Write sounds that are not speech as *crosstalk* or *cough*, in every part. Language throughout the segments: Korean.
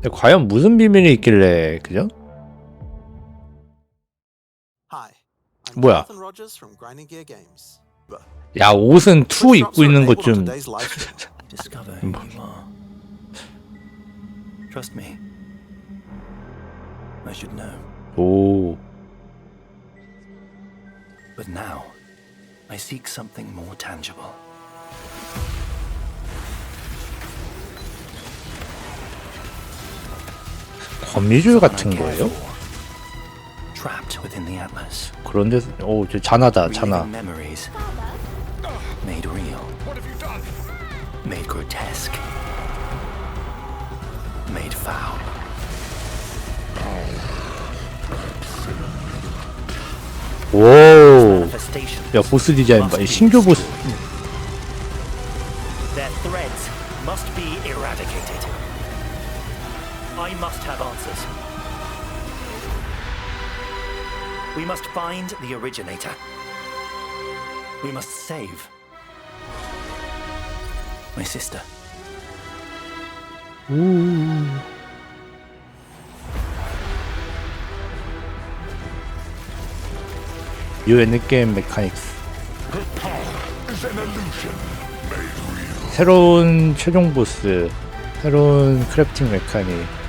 근데 과연 무슨 비밀이 있길래 그죠? 뭐야? 야 옷은 투 입고 있는 것 좀. 오. But now, I seek something more tangible. 거미줄 같은 거예요? 그런데 오저 잔하다 잔하. 오. 야 보스 디자인 봐. 이 신규 보스. I must have answers. We must find the originator. We must save. My sister. 유 엔드게임 메카닉스. 새로운 최종 보스, 새로운 크래프팅 메카닉,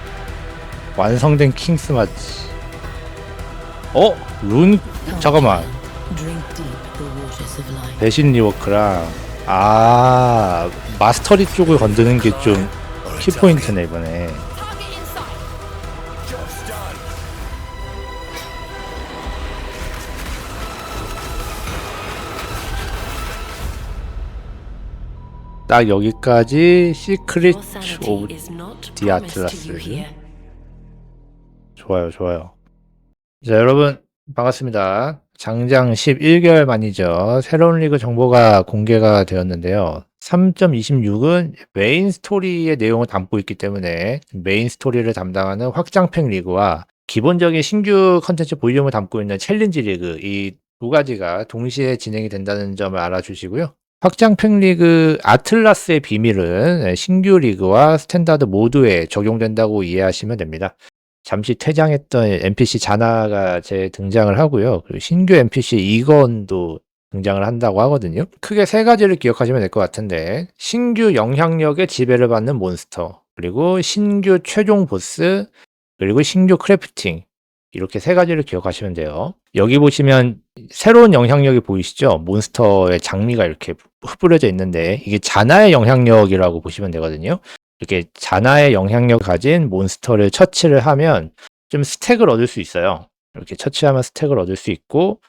완성된 킹스 마치. 어? 룬 잠깐만. 배신 리워크랑 아 마스터리 쪽을 건드는 게 좀 키포인트네 이번에. 딱 여기까지 시크릿 오브 is not 디 promised to 아틀라스. 좋아요, 좋아요. 자, 여러분, 반갑습니다. 장장 11개월 만이죠. 새로운 리그 정보가 공개가 되었는데요. 3.26은 메인 스토리의 내용을 담고 있기 때문에 메인 스토리를 담당하는 확장팩 리그와 기본적인 신규 컨텐츠 볼륨을 담고 있는 챌린지 리그 이 두 가지가 동시에 진행이 된다는 점을 알아주시고요. 확장팩 리그 아틀라스의 비밀은 신규 리그와 스탠다드 모두에 적용된다고 이해하시면 됩니다. 잠시 퇴장했던 NPC 자나가 재 등장을 하고요. 그리고 신규 NPC 이건도 등장을 한다고 하거든요. 크게 세 가지를 기억하시면 될 것 같은데 신규 영향력의 지배를 받는 몬스터 그리고 신규 최종 보스 그리고 신규 크래프팅 이렇게 세 가지를 기억하시면 돼요. 여기 보시면 새로운 영향력이 보이시죠? 몬스터의 장미가 이렇게 흩뿌려져 있는데 이게 자나의 영향력이라고 보시면 되거든요. 이렇게 자나의 영향력 가진 몬스터를 처치를 하면 좀 스택을 얻을 수 있어요. 이렇게 처치하면 스택을 얻을 수 있고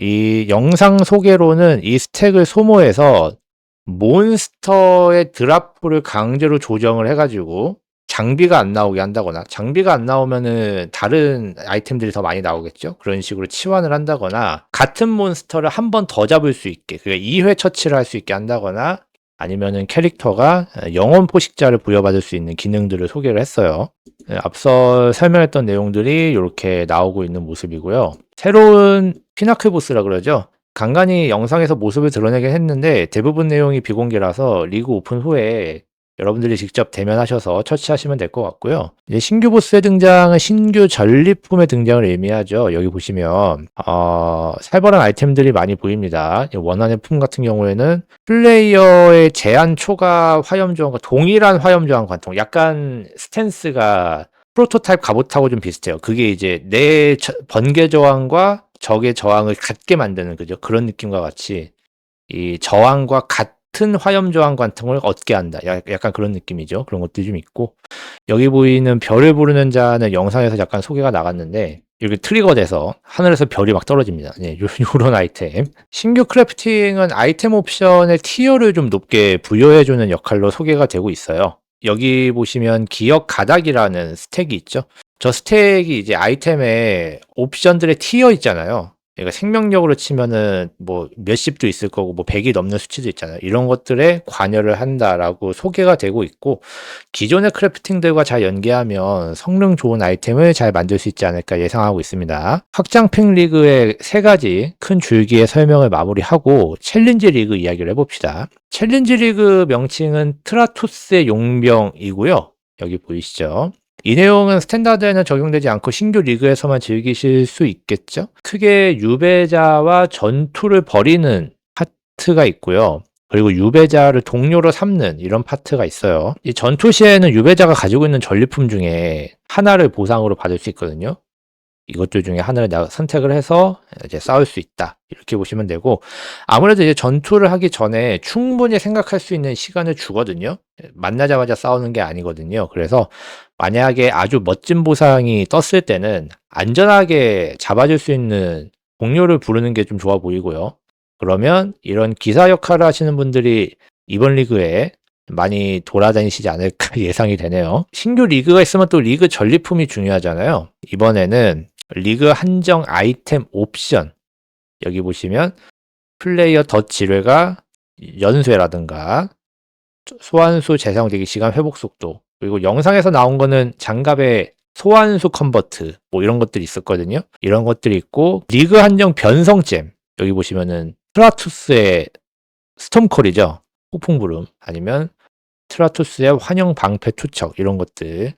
이 영상 소개로는 이 스택을 소모해서 몬스터의 드랍풀을 강제로 조정을 해가지고 장비가 안 나오게 한다거나 장비가 안 나오면은 다른 아이템들이 더 많이 나오겠죠. 그런 식으로 치환을 한다거나 같은 몬스터를 한 번 더 잡을 수 있게 그러니까 2회 처치를 할 수 있게 한다거나 아니면은 캐릭터가 영혼 포식자를 부여받을 수 있는 기능들을 소개를 했어요. 네, 앞서 설명했던 내용들이 이렇게 나오고 있는 모습이고요. 새로운 피나클 보스라 그러죠. 간간히 영상에서 모습을 드러내긴 했는데 대부분 내용이 비공개라서 리그 오픈 후에 여러분들이 직접 대면하셔서 처치하시면 될 것 같고요. 이제 신규 보스의 등장은 신규 전리품의 등장을 의미하죠. 여기 보시면 어, 살벌한 아이템들이 많이 보입니다. 이 원한의 품 같은 경우에는 플레이어의 제한 초과 화염 저항과 동일한 화염 저항 관통. 약간 스탠스가 프로토타입 갑옷하고 좀 비슷해요. 그게 이제 내 저- 번개 저항과 적의 저항을 같게 만드는 그죠. 그런 느낌과 같이 이 저항과 같 은 화염 저항 관통을 얻게 한다. 야- 약간 그런 느낌이죠. 그런 것들이 좀 있고 여기 보이는 별을 부르는 자는 영상에서 약간 소개가 나갔는데 이렇게 트리거 돼서 하늘에서 별이 막 떨어집니다. 네, 요, *laughs* 요런 아이템. 신규 크래프팅은 아이템 옵션의 티어를 좀 높게 부여해주는 역할로 소개가 되고 있어요. 여기 보시면 기억 가닥이라는 스택이 있죠. 저 스택이 이제 아이템에 옵션들의 티어 있잖아요. 그러니까 생명력으로 치면은 뭐 몇십도 있을 거고 뭐 100이 넘는 수치도 있잖아요. 이런 것들에 관여를 한다라고 소개가 되고 있고 기존의 크래프팅들과 잘 연계하면 성능 좋은 아이템을 잘 만들 수 있지 않을까 예상하고 있습니다. 확장팩 리그의 세 가지 큰 줄기의 설명을 마무리하고 챌린지 리그 이야기를 해봅시다. 챌린지 리그 명칭은 트라토스의 용병이고요. 여기 보이시죠? 이 내용은 스탠다드에는 적용되지 않고 신규 리그에서만 즐기실 수 있겠죠? 크게 유배자와 전투를 벌이는 파트가 있고요. 그리고 유배자를 동료로 삼는 이런 파트가 있어요. 이 전투 시에는 유배자가 가지고 있는 전리품 중에 하나를 보상으로 받을 수 있거든요. 이것들 중에 하나를 내가 선택을 해서 이제 싸울 수 있다. 이렇게 보시면 되고, 아무래도 이제 전투를 하기 전에 충분히 생각할 수 있는 시간을 주거든요. 만나자마자 싸우는 게 아니거든요. 그래서 만약에 아주 멋진 보상이 떴을 때는 안전하게 잡아줄 수 있는 동료를 부르는 게 좀 좋아 보이고요. 그러면 이런 기사 역할을 하시는 분들이 이번 리그에 많이 돌아다니시지 않을까 *laughs* 예상이 되네요. 신규 리그가 있으면 또 리그 전리품이 중요하잖아요. 이번에는 리그 한정 아이템 옵션 여기 보시면 플레이어 덧 지뢰가 연쇄라든가 소환수 재사용되기 시간 회복 속도 그리고 영상에서 나온 거는 장갑의 소환수 컨버트 뭐 이런 것들이 있었거든요. 이런 것들이 있고 리그 한정 변성잼 여기 보시면은 트라투스의 스톰콜이죠. 폭풍부름 아니면 트라투스의 환영 방패 투척 이런 것들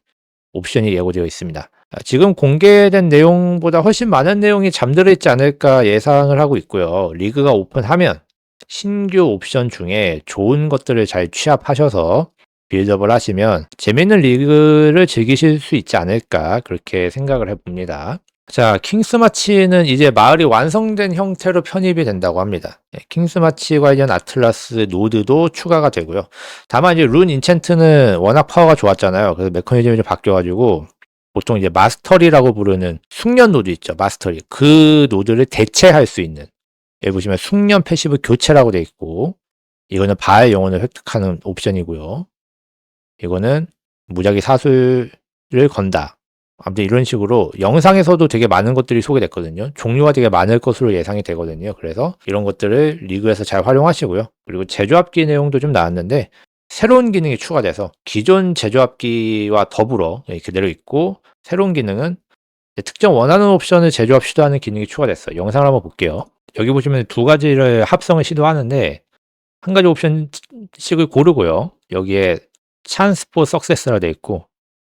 옵션이 예고되어 있습니다. 아, 지금 공개된 내용보다 훨씬 많은 내용이 잠들어 있지 않을까 예상을 하고 있고요. 리그가 오픈하면 신규 옵션 중에 좋은 것들을 잘 취합하셔서 빌드업을 하시면 재밌는 리그를 즐기실 수 있지 않을까 그렇게 생각을 해봅니다. 자, 킹스마치는 이제 마을이 완성된 형태로 편입이 된다고 합니다. 예, 킹스마치 관련 아틀라스 노드도 추가가 되고요. 다만 이제 룬 인챈트는 워낙 파워가 좋았잖아요. 그래서 메커니즘이 좀 바뀌어가지고 보통 이제 마스터리라고 부르는 숙련 노드 있죠. 마스터리. 그 노드를 대체할 수 있는 여기 보시면 숙련 패시브 교체라고 돼 있고 이거는 바의 영혼을 획득하는 옵션이고요. 이거는 무작위 사슬을 건다. 아무튼 이런 식으로 영상에서도 되게 많은 것들이 소개됐거든요. 종류가 되게 많을 것으로 예상이 되거든요. 그래서 이런 것들을 리그에서 잘 활용하시고요. 그리고 제조합기 내용도 좀 나왔는데 새로운 기능이 추가돼서 기존 제조합기와 더불어 여기 그대로 있고 새로운 기능은 특정 원하는 옵션을 제조합 시도하는 기능이 추가됐어요. 영상을 한번 볼게요. 여기 보시면 두 가지를 합성을 시도하는데 한 가지 옵션씩을 고르고요. 여기에 찬스 포 석세스라 돼 있고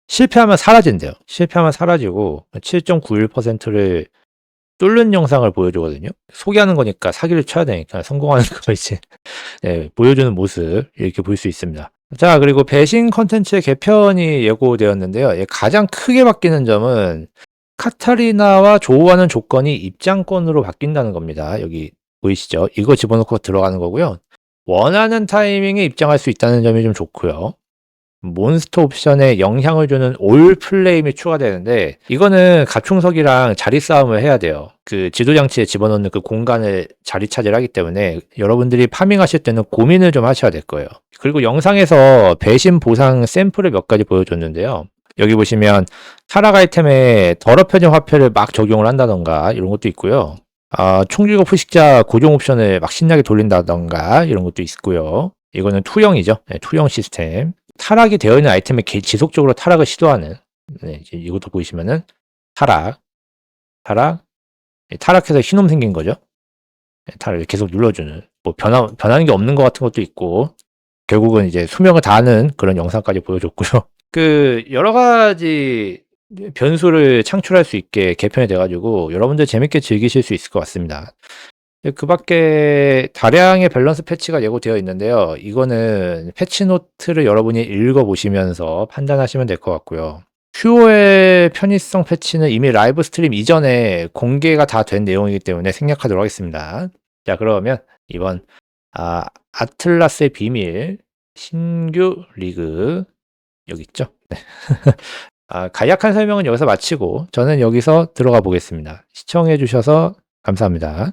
실패하면 사라진대요. 실패하면 사라지고 7.91%를 뚫는 영상을 보여주거든요. 소개하는 거니까 사기를 쳐야 되니까 성공하는 *laughs* 거 이제 네, 보여주는 모습 이렇게 볼 수 있습니다. 자 그리고 배신 컨텐츠의 개편이 예고되었는데요. 예, 가장 크게 바뀌는 점은 카타리나와 조우하는 조건이 입장권으로 바뀐다는 겁니다. 여기 보이시죠? 이거 집어넣고 들어가는 거고요. 원하는 타이밍에 입장할 수 있다는 점이 좀 좋고요. 몬스터 옵션에 영향을 주는 올 플레임이 추가되는데 이거는 가충석이랑 자리 싸움을 해야 돼요. 그 지도 장치에 집어넣는 그 공간을 자리 차지를 하기 때문에 여러분들이 파밍하실 때는 고민을 좀 하셔야 될 거예요. 그리고 영상에서 배신 보상 샘플을 몇 가지 보여줬는데요. 여기 보시면 타락 아이템에 더럽혀진 화폐를 막 적용을 한다던가 이런 것도 있고요. 아, 총기고 푸식자 고정 옵션을 막 신나게 돌린다던가 이런 것도 있고요. 이거는 투영이죠. 네, 투영 시스템. 타락이 되어 있는 아이템에 개- 지속적으로 타락을 시도하는 네, 이제 이것도 보시면은 타락, 타락, 네, 타락해서 흰놈 생긴 거죠. 네, 타락을 계속 눌러주는 뭐 변화 변하는 게 없는 것 같은 것도 있고 결국은 이제 수명을 다하는 그런 영상까지 보여줬고요. *laughs* 그 여러 가지 변수를 창출할 수 있게 개편이 돼가지고 여러분들 재밌게 즐기실 수 있을 것 같습니다. 그 밖에 다량의 밸런스 패치가 예고되어 있는데요. 이거는 패치 노트를 여러분이 읽어보시면서 판단하시면 될 것 같고요. 큐어의 편의성 패치는 이미 라이브 스트림 이전에 공개가 다 된 내용이기 때문에 생략하도록 하겠습니다. 자, 그러면 이번 아, 아틀라스의 비밀 신규 리그 여기 있죠? 네. *laughs* 아, 간략한 설명은 여기서 마치고 저는 여기서 들어가 보겠습니다. 시청해 주셔서 감사합니다.